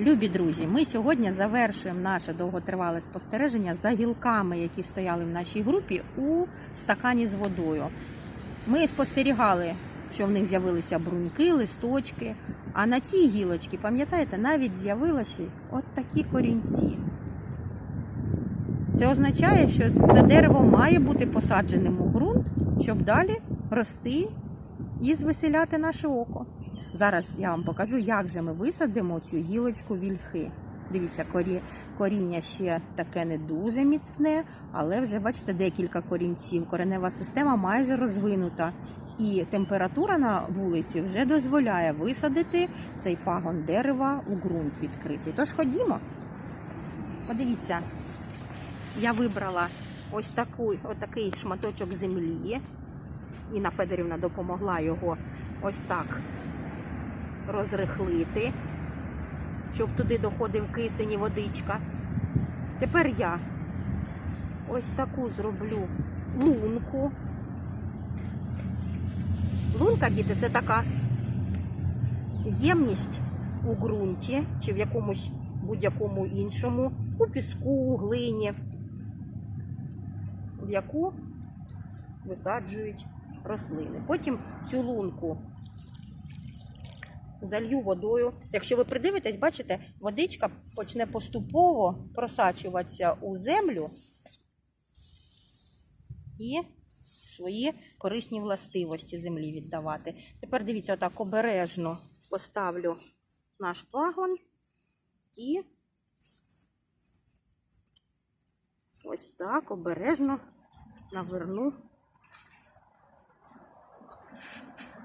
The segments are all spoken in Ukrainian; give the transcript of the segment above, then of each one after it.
Любі друзі, ми сьогодні завершуємо наше довготривале спостереження за гілками, які стояли в нашій групі у стакані з водою. Ми спостерігали, що в них з'явилися бруньки, листочки. А на цій гілочці, пам'ятаєте, навіть з'явилися от такі корінці. Це означає, що це дерево має бути посадженим у ґрунт, щоб далі рости і звеселяти наше око. Зараз я вам покажу, як же ми висадимо цю гілочку вільхи. Дивіться, корі... коріння ще таке не дуже міцне, але вже бачите декілька корінців. Коренева система майже розвинута. І температура на вулиці вже дозволяє висадити цей пагон дерева у ґрунт відкритий. Тож ходімо. Подивіться, я вибрала ось таку, отакий шматочок землі. Інна Федорівна допомогла його ось так розрихлити, щоб туди доходив кисень і водичка. Тепер я ось таку зроблю лунку. Лунка, діти, це така ємність у ґрунті чи в якомусь будь-якому іншому, у піску, у глині, в яку висаджують рослини. Потім цю лунку залью водою. Якщо ви придивитесь, бачите, водичка почне поступово просачуватися у землю і свої корисні властивості землі віддавати. Тепер дивіться, отак обережно поставлю наш пагон і ось так обережно наверну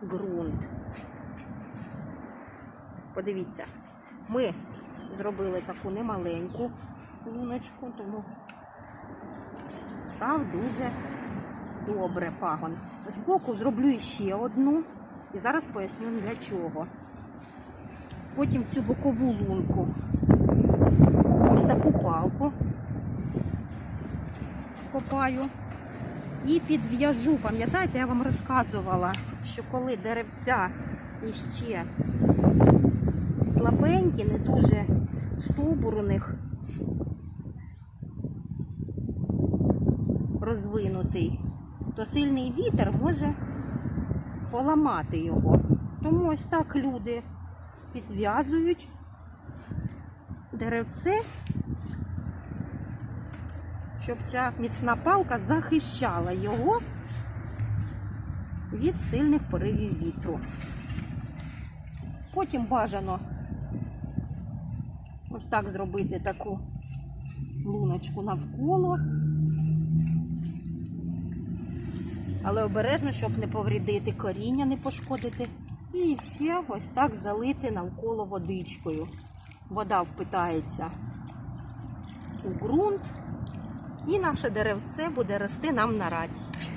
ґрунт. Подивіться, ми зробили таку немаленьку луночку, тому став дуже добре пагон. Збоку зроблю ще одну і зараз поясню для чого. Потім цю бокову лунку ось таку палку копаю і підв'яжу. Пам'ятаєте, я вам розказувала, що коли деревця іще слабенькі, не дуже стовбур у них розвинутий, то сильний вітер може поламати його. Тому ось так люди підв'язують деревце, щоб ця міцна палка захищала його від сильних поривів вітру. Потім бажано ось так зробити таку луночку навколо. Але обережно, щоб не повредити коріння, не пошкодити. І ще ось так залити навколо водичкою. Вода впитається у ґрунт, і наше деревце буде рости нам на радість.